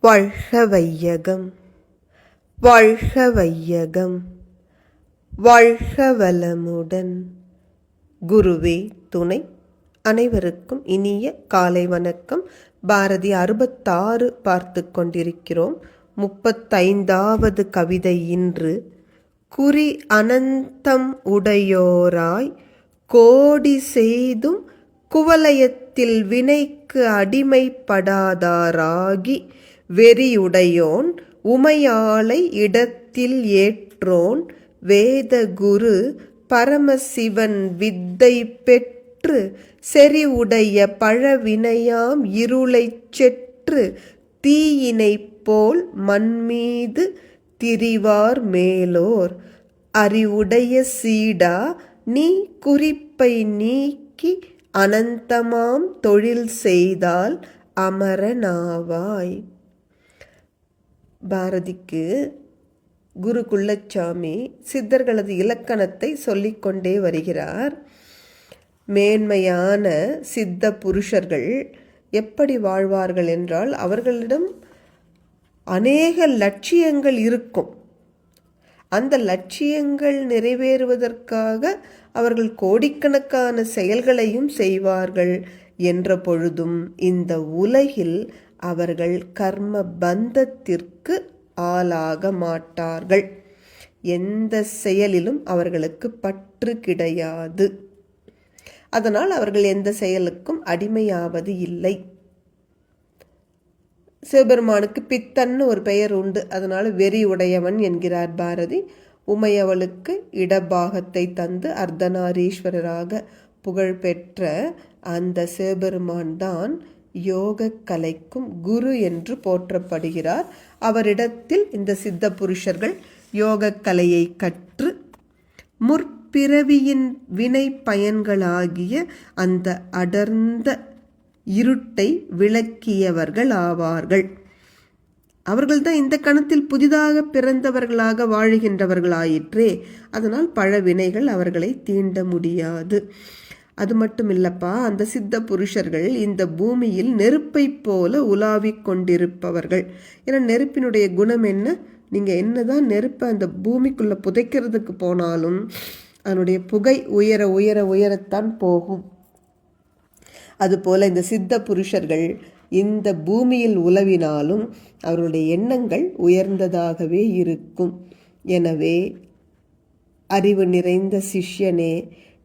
வாழ்க வையகம் வாழ்க வையகம் வாழ்க வளமுடன் குருவே துணை. அனைவருக்கும் இனிய காலை வணக்கம். பாரதி அறுபத்தாறு பார்த்து கொண்டிருக்கிறோம். முப்பத்தைந்தாவது கவிதை இன்று. குறி அனந்தம் உடையோராய் கோடி செய்தும் குவலயத்தில் வினைக்கு அடிமைப்படாதாராகி வெறியுடையோன் உமையாளை இடத்தில் ஏற்றோன் வேத குரு பரமசிவன் வித்தை பெற்று செறிவுடைய பழவினையாம் இருளைச் செற்று தீயினைப் போல் மண்மீது திரிவார் மேலோர். அறிவுடைய சீடா நீ குறிப்பை நீக்கி அனந்தமாம் தொழில் செய்தால் அமரனாவாய். பாரதிக்கு குரு குள்ளச்சாமி சித்தர்களது இலக்கணத்தை சொல்லிக்கொண்டே வருகிறார். மேன்மையான சித்த புருஷர்கள் எப்படி வாழ்வார்கள் என்றால் அவர்களிடம் அநேக லட்சியங்கள் இருக்கும். அந்த லட்சியங்கள் நிறைவேறுவதற்காக அவர்கள் கோடிக்கணக்கான செயல்களையும் செய்வார்கள். என்ற பொழுதும் இந்த உலகில் அவர்கள் கர்ம பந்தத்திற்கு ஆளாக மாட்டார்கள். எந்த செயலிலும் அவர்களுக்கு பற்று கிடையாது. அதனால் அவர்கள் எந்த செயலுக்கும் அடிமையாவது இல்லை. சிவபெருமானுக்கு பித்தன்னு ஒரு பெயர் உண்டு. அதனால வெறி உடையவன் என்கிறார் பாரதி. உமையவளுக்கு இடபாகத்தை தந்து அர்த்தநாரீஸ்வரராக புகழ்பெற்ற அந்த சிவபெருமான் தான் யோக கலைக்கும் குரு என்று போற்றப்படுகிறார். அவரிடத்தில் இந்த சித்த புருஷர்கள் யோக கலையை கற்று முற்பிறவியின் வினை பயன்களாகிய அந்த அடர்ந்த இருட்டை விளக்கியவர்கள் ஆவார்கள். அவர்கள்தான் இந்த கணத்தில் புதிதாக பிறந்தவர்களாக வாழுகின்றவர்களாயிற்றே. அதனால் பல வினைகள் அவர்களை தீண்ட முடியாது. அது மட்டும் இல்லப்பா அந்த சித்த புருஷர்கள் இந்த பூமியில் நெருப்பை போல உலாவிக் கொண்டிருப்பவர்கள். ஏன்னா நெருப்பினுடைய குணம் என்ன? நீங்கள் என்னதான் நெருப்பை அந்த பூமிக்குள்ளே புதைக்கிறதுக்கு போனாலும் அதனுடைய புகை உயர உயர உயரத்தான் போகும். அதுபோல இந்த சித்த புருஷர்கள் இந்த பூமியில் உலவினாலும் அவருடைய எண்ணங்கள் உயர்ந்ததாகவே இருக்கும். எனவே அறிவு நிறைந்த சிஷ்யனே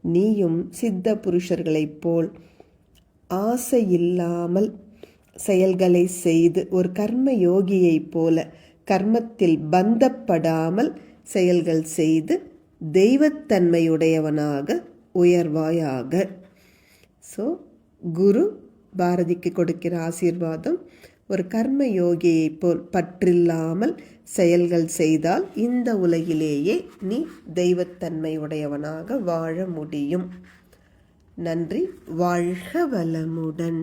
நீயும் சித்த புருஷர்களைப் போல் ஆசை இல்லாமல் செயல்களை செய்து ஒரு கர்ம யோகியைப் போல கர்மத்தில் பந்தப்படாமல் செயல்கள் செய்து தெய்வத்தன்மையுடையவனாக உயர்வாயாக. ஸோ குரு பாரதிக்கு கொடுக்கிற ஆசீர்வாதம் ஒரு கர்ம யோகியை போல் பற்றில்லாமல் செயல்கள் செய்தால் இந்த உலகிலேயே நீ தெய்வத்தன்மை உடையவனாக வாழ முடியும். நன்றி. வாழ்க வளமுடன்.